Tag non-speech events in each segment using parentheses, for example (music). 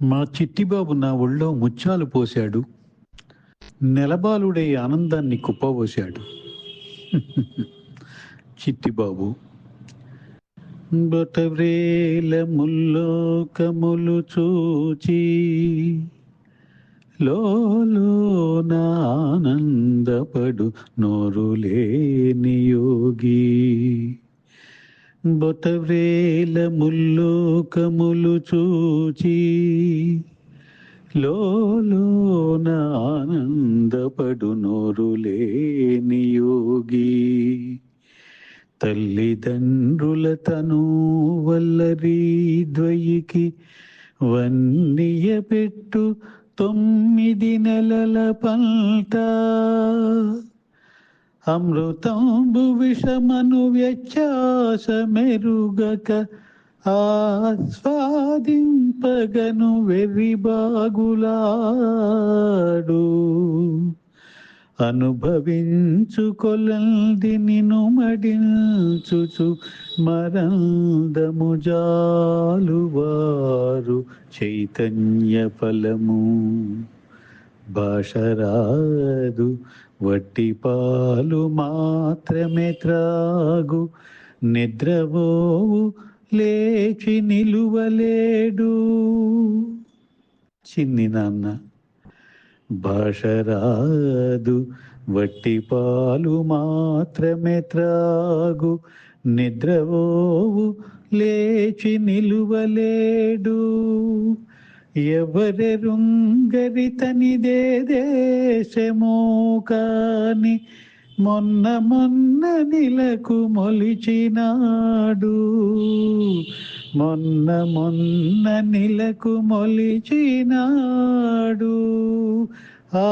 మా చిట్టిబాబు నా ఒళ్ళో ముత్యాలు పోశాడు. నెలబాలుడై ఆనందాన్ని కుప్పబోశాడు. (laughs) చిట్టిబాబు బొటవ్రేల ముల్లోకములు చూచి లోన ఆనందపడు నోరులేని యోగి. బొతవ్రేల ముల్లోకములు చూచి లోన ఆనందపడు నోరులేని యోగి. తల్లిదండ్రుల తను వల్లరి ద్వయికి వన్నియ పెట్టు తొమ్మిది నెలల పంట. అమృతంబు విషమను వ్యత్యాస మెరుగక ఆస్వాదింపగను వెర్రిబాగులాడు. అనుభవించు కొలంది నిను మడించుచు మరందము జాలువారు చైతన్య ఫలము భాషరాదు వట్టి పాలు మాత్రమే త్రాగు. నిద్రవోవు లేచి నిలువలేడు. చిన్ని నాన్న భాషరాదు వట్టి పాలు మాత్రమే త్రాగు. నిద్రవోవు లేచి నిలువలేడు. ఎవరెరుంగరితనిదే దేశమో కాని మొన్న మొన్న నిలకు మొలిచినాడు మొన్న మొన్న నిలకు మొలిచినాడు ఆ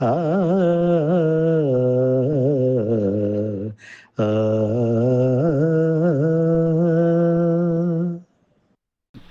ఆ, ఆ,